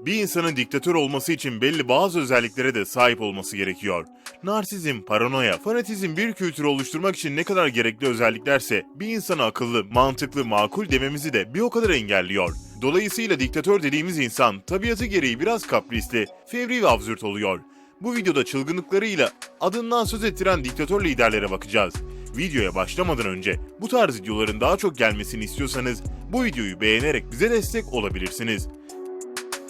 Bir insanın diktatör olması için belli bazı özelliklere de sahip olması gerekiyor. Narsizm, paranoya, fanatizm bir kültürü oluşturmak için ne kadar gerekli özelliklerse bir insana akıllı, mantıklı, makul dememizi de bir o kadar engelliyor. Dolayısıyla diktatör dediğimiz insan tabiatı gereği biraz kaprisli, fevri ve absürt oluyor. Bu videoda çılgınlıklarıyla adından söz ettiren diktatör liderlere bakacağız. Videoya başlamadan önce bu tarz videoların daha çok gelmesini istiyorsanız bu videoyu beğenerek bize destek olabilirsiniz.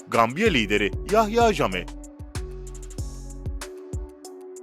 Gambiya lideri Yahya Jammeh.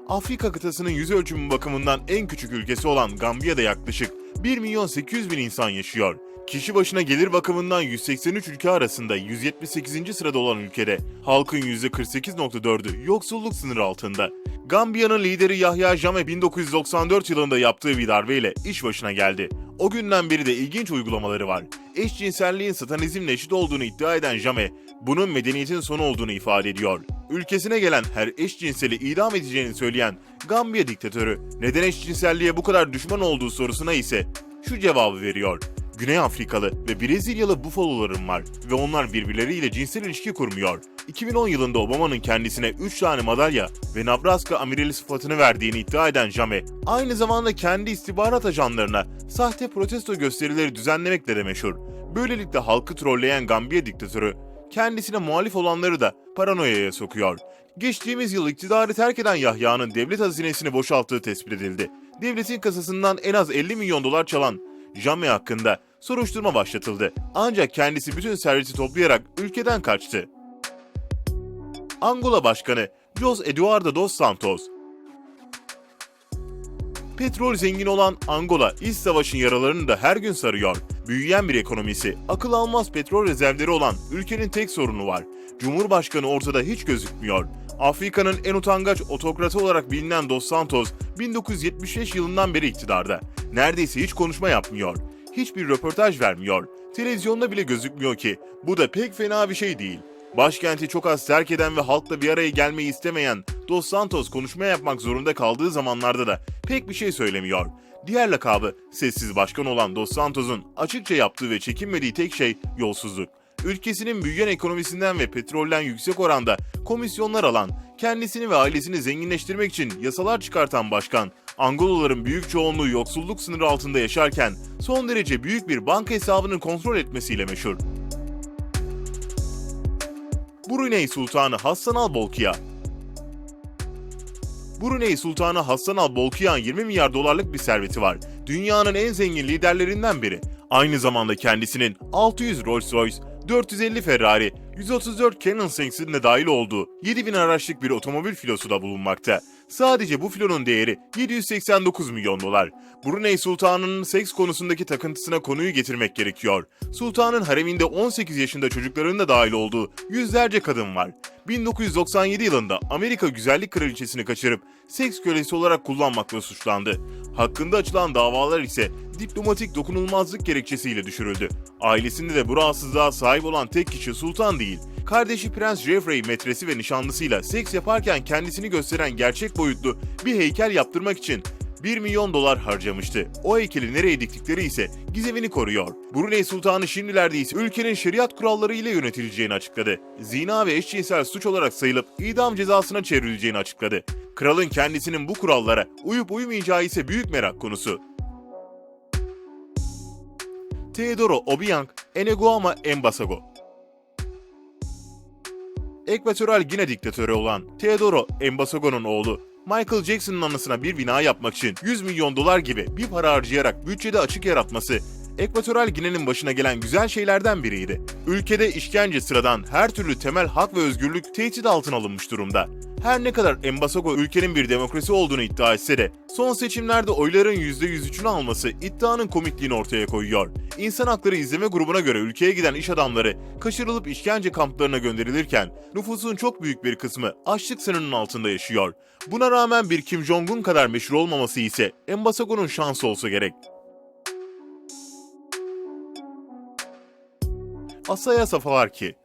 Afrika kıtasının yüz ölçümü bakımından en küçük ülkesi olan Gambiya'da yaklaşık 1 milyon 800 bin insan yaşıyor. Kişi başına gelir bakımından 183 ülke arasında 178. sırada olan ülkede halkın %48.4'ü yoksulluk sınırı altında. Gambiya'nın lideri Yahya Jammeh 1994 yılında yaptığı bir darbeyle iş başına geldi. O günden beri de ilginç uygulamaları var. Eşcinselliğin satanizmle eşit olduğunu iddia eden Jammeh, bunun medeniyetin sonu olduğunu ifade ediyor. Ülkesine gelen her eşcinseli idam edeceğini söyleyen Gambiya diktatörü, neden eşcinselliğe bu kadar düşman olduğu sorusuna ise şu cevabı veriyor. Güney Afrikalı ve Brezilyalı bufalolarım var ve onlar birbirleriyle cinsel ilişki kurmuyor. 2010 yılında Obama'nın kendisine 3 tane madalya ve Nebraska amirali sıfatını verdiğini iddia eden Jammeh, aynı zamanda kendi istihbarat ajanlarına sahte protesto gösterileri düzenlemekle de meşhur. Böylelikle halkı trolleyen Gambiya diktatörü, kendisine muhalif olanları da paranoyaya sokuyor. Geçtiğimiz yıl iktidarı terk eden Yahya'nın devlet hazinesini boşalttığı tespit edildi. Devletin kasasından en az 50 milyon dolar çalan Jammeh hakkında soruşturma başlatıldı. Ancak kendisi bütün serveti toplayarak ülkeden kaçtı. Angola Başkanı Jose Eduardo dos Santos Petrol zengin olan Angola, iç savaşın yaralarını da her gün sarıyor. Büyüyen bir ekonomisi, akıl almaz petrol rezervleri olan ülkenin tek sorunu var. Cumhurbaşkanı ortada hiç gözükmüyor. Afrika'nın en utangaç otokratı olarak bilinen Dos Santos, 1975 yılından beri iktidarda. Neredeyse hiç konuşma yapmıyor. Hiçbir röportaj vermiyor. Televizyonda bile gözükmüyor ki. Bu da pek fena bir şey değil. Başkenti çok az terk eden ve halkla bir araya gelmeyi istemeyen Dos Santos konuşma yapmak zorunda kaldığı zamanlarda da pek bir şey söylemiyor. Diğer lakabı sessiz başkan olan Dos Santos'un açıkça yaptığı ve çekinmediği tek şey yolsuzluk. Ülkesinin büyüyen ekonomisinden ve petrolden yüksek oranda komisyonlar alan, kendisini ve ailesini zenginleştirmek için yasalar çıkartan başkan, Angolalıların büyük çoğunluğu yoksulluk sınırı altında yaşarken son derece büyük bir banka hesabını kontrol etmesiyle meşhur. Brunei Sultanı Hassan al Bolkiah Brunei Sultanı Hassan al Bolkiah'ın 20 milyar dolarlık bir serveti var. Dünyanın en zengin liderlerinden biri. Aynı zamanda kendisinin 600 Rolls Royce, 450 Ferrari, 134 Canon Sinks'in de dahil olduğu 7000 araçlık bir otomobil filosu da bulunmakta. Sadece bu filonun değeri 789 milyon dolar. Brunei Sultanı'nın seks konusundaki takıntısına konuyu getirmek gerekiyor. Sultanın hareminde 18 yaşında çocukların da dahil olduğu yüzlerce kadın var. 1997 yılında Amerika Güzellik Kraliçesini kaçırıp seks kölesi olarak kullanmakla suçlandı. Hakkında açılan davalar ise diplomatik dokunulmazlık gerekçesiyle düşürüldü. Ailesinde de bu rahatsızlığa sahip olan tek kişi Sultan değil. Kardeşi Prens Jeffrey metresi ve nişanlısıyla seks yaparken kendisini gösteren gerçek boyutlu bir heykel yaptırmak için 1 milyon dolar harcamıştı. O heykeli nereye diktikleri ise gizemini koruyor. Brunei Sultanı şimdilerde ise ülkenin şeriat kuralları ile yönetileceğini açıkladı. Zina ve eşcinsel suç olarak sayılıp idam cezasına çevrileceğini açıkladı. Kralın kendisinin bu kurallara uyup uymayacağı ise büyük merak konusu. Teodoro Obiang Enegoama Embasago Ekvatoral Gine diktatörü olan Teodoro Embasago'nun oğlu Michael Jackson'ın anısına bir bina yapmak için 100 milyon dolar gibi bir para harcayarak bütçede açık yaratması Ekvatoral Gine'nin başına gelen güzel şeylerden biriydi. Ülkede işkence sıradan her türlü temel hak ve özgürlük tehdit altına alınmış durumda. Her ne kadar Embasago ülkenin bir demokrasi olduğunu iddia etse de son seçimlerde oyların %103'ünü alması iddianın komikliğini ortaya koyuyor. İnsan Hakları İzleme Grubu'na göre ülkeye giden iş adamları kaçırılıp işkence kamplarına gönderilirken nüfusun çok büyük bir kısmı açlık sınırının altında yaşıyor. Buna rağmen bir Kim Jong-un kadar meşhur olmaması ise Embasago'nun şansı olsa gerek. Asaya Safavarki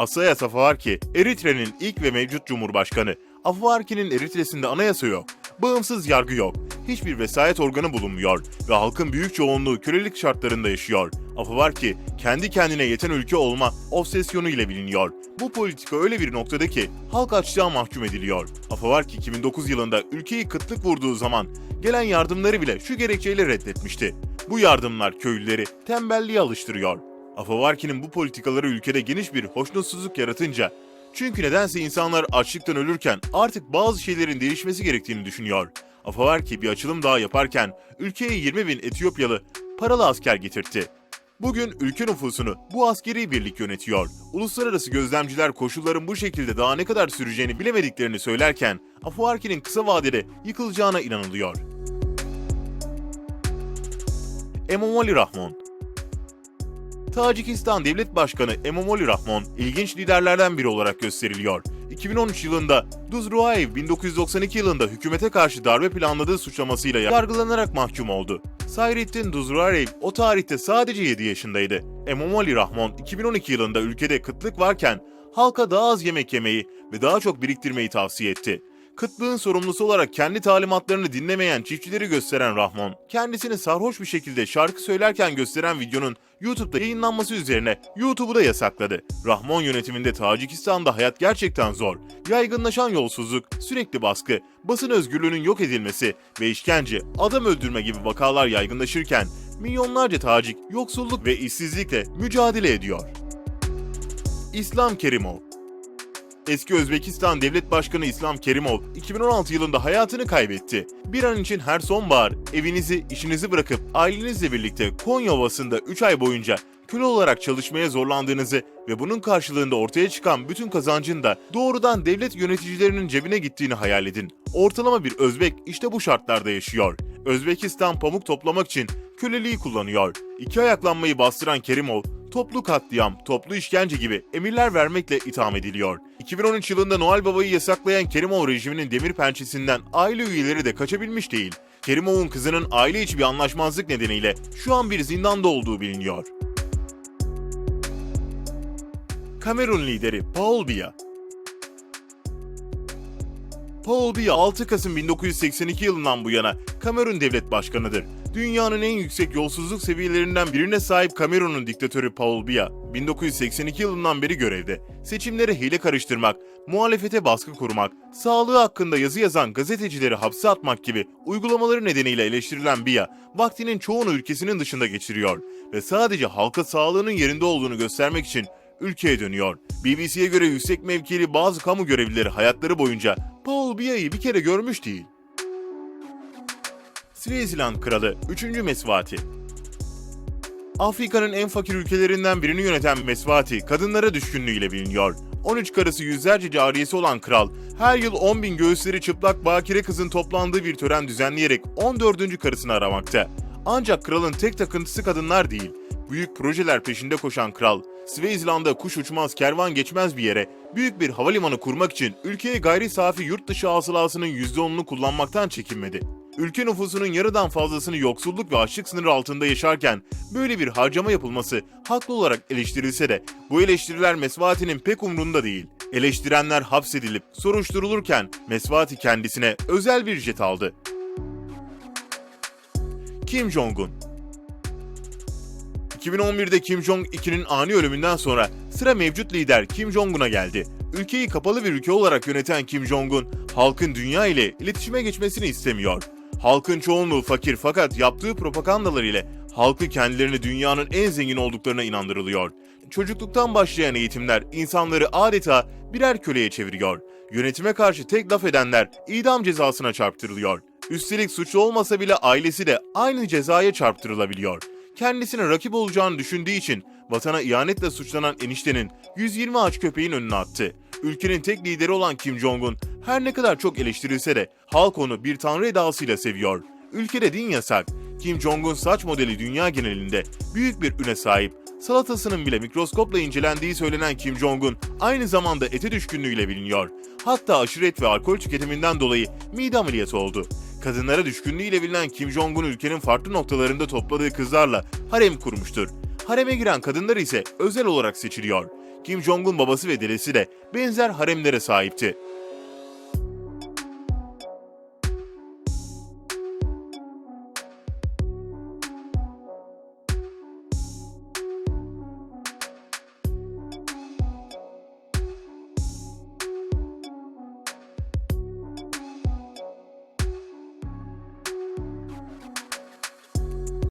Asaya Safavarki, Eritre'nin ilk ve mevcut cumhurbaşkanı. Afavarki'nin Eritre'sinde anayasa yok, bağımsız yargı yok, hiçbir vesayet organı bulunmuyor ve halkın büyük çoğunluğu kölelik şartlarında yaşıyor. Afı ki kendi kendine yeten ülke olma obsesyonu ile biliniyor. Bu politika öyle bir noktada ki halk açlığa mahkum ediliyor. Afı ki 2009 yılında ülkeyi kıtlık vurduğu zaman gelen yardımları bile şu gerekçeyle reddetmişti. Bu yardımlar köylüleri tembelliğe alıştırıyor. Afavarki'nin bu politikaları ülkede geniş bir hoşnutsuzluk yaratınca çünkü nedense insanlar açlıktan ölürken artık bazı şeylerin değişmesi gerektiğini düşünüyor. Afavarki bir açılım daha yaparken ülkeye 20 bin Etiyopyalı paralı asker getirtti. Bugün ülke nüfusunu bu askeri birlik yönetiyor. Uluslararası gözlemciler koşulların bu şekilde daha ne kadar süreceğini bilemediklerini söylerken Afavarki'nin kısa vadede yıkılacağına inanılıyor. Emomali Rahmon Tacikistan Devlet Başkanı Emomali Rahmon ilginç liderlerden biri olarak gösteriliyor. 2013 yılında Duzruaev 1992 yılında hükümete karşı darbe planladığı suçlamasıyla yargılanarak mahkum oldu. Sayrettin Duzruaev o tarihte sadece 7 yaşındaydı. Emomali Rahmon 2012 yılında ülkede kıtlık varken halka daha az yemek yemeyi ve daha çok biriktirmeyi tavsiye etti. Kıtlığın sorumlusu olarak kendi talimatlarını dinlemeyen çiftçileri gösteren Rahmon, kendisini sarhoş bir şekilde şarkı söylerken gösteren videonun YouTube'da yayınlanması üzerine YouTube'u da yasakladı. Rahmon yönetiminde Tacikistan'da hayat gerçekten zor. Yaygınlaşan yolsuzluk, sürekli baskı, basın özgürlüğünün yok edilmesi ve işkence, adam öldürme gibi vakalar yaygınlaşırken milyonlarca Tacik yoksulluk ve işsizlikle mücadele ediyor. İslam Kerimov Eski Özbekistan Devlet Başkanı İslam Kerimov 2016 yılında hayatını kaybetti. Bir an için her sonbahar evinizi, işinizi bırakıp ailenizle birlikte Konya Ovası'nda 3 ay boyunca köle olarak çalışmaya zorlandığınızı ve bunun karşılığında ortaya çıkan bütün kazancın da doğrudan devlet yöneticilerinin cebine gittiğini hayal edin. Ortalama bir Özbek işte bu şartlarda yaşıyor. Özbekistan pamuk toplamak için köleliği kullanıyor. İki ayaklanmayı bastıran Kerimov, toplu katliam, toplu işkence gibi emirler vermekle itham ediliyor. 2013 yılında Noel Baba'yı yasaklayan Kerimov rejiminin demir pençesinden aile üyeleri de kaçabilmiş değil. Kerimov'un kızının aile içi bir anlaşmazlık nedeniyle şu an bir zindanda olduğu biliniyor. Kamerun lideri Paul Biya Paul Biya 6 Kasım 1982 yılından bu yana Kamerun devlet başkanıdır. Dünyanın en yüksek yolsuzluk seviyelerinden birine sahip Kamerun'un diktatörü Paul Biya, 1982 yılından beri görevde. Seçimlere hile karıştırmak, muhalefete baskı kurmak, sağlığı hakkında yazı yazan gazetecileri hapse atmak gibi uygulamaları nedeniyle eleştirilen Biya, vaktinin çoğunu ülkesinin dışında geçiriyor ve sadece halka sağlığının yerinde olduğunu göstermek için ülkeye dönüyor. BBC'ye göre yüksek mevkili bazı kamu görevlileri hayatları boyunca Paul Biya'yı bir kere görmüş değil. Swaziland Kralı 3. Mesvati Afrika'nın en fakir ülkelerinden birini yöneten Mesvati, kadınlara düşkünlüğüyle biliniyor. 13 karısı yüzlerce cariyesi olan kral, her yıl 10 bin göğüsleri çıplak bakire kızın toplandığı bir tören düzenleyerek 14. karısını aramakta. Ancak kralın tek takıntısı kadınlar değil. Büyük projeler peşinde koşan kral, Swaziland'da kuş uçmaz kervan geçmez bir yere büyük bir havalimanı kurmak için ülkeye gayri safi yurt dışı hasılasının %10'unu kullanmaktan çekinmedi ülke nüfusunun yarıdan fazlasını yoksulluk ve açlık sınırı altında yaşarken böyle bir harcama yapılması haklı olarak eleştirilse de bu eleştiriler Mesvati'nin pek umrunda değil. Eleştirenler hapsedilip soruşturulurken Mesvati kendisine özel bir jet aldı. Kim Jong-un 2011'de Kim Jong-2'nin ani ölümünden sonra sıra mevcut lider Kim Jong-un'a geldi. Ülkeyi kapalı bir ülke olarak yöneten Kim Jong-un, halkın dünya ile iletişime geçmesini istemiyor. Halkın çoğunluğu fakir fakat yaptığı propagandalar ile halkı kendilerini dünyanın en zengin olduklarına inandırılıyor. Çocukluktan başlayan eğitimler insanları adeta birer köleye çeviriyor. Yönetime karşı tek laf edenler idam cezasına çarptırılıyor. Üstelik suçlu olmasa bile ailesi de aynı cezaya çarptırılabiliyor. Kendisine rakip olacağını düşündüğü için vatana ihanetle suçlanan eniştenin 120 aç köpeğin önüne attı. Ülkenin tek lideri olan Kim Jong-un her ne kadar çok eleştirilse de halk onu bir tanrı edasıyla seviyor. Ülkede din yasak. Kim Jong-un saç modeli dünya genelinde büyük bir üne sahip. Salatasının bile mikroskopla incelendiği söylenen Kim Jong-un aynı zamanda ete düşkünlüğüyle biliniyor. Hatta aşırı et ve alkol tüketiminden dolayı mide ameliyatı oldu. Kadınlara düşkünlüğüyle bilinen Kim Jong-un ülkenin farklı noktalarında topladığı kızlarla harem kurmuştur. Hareme giren kadınlar ise özel olarak seçiliyor. Kim Jong-un babası ve dedesi de benzer haremlere sahipti.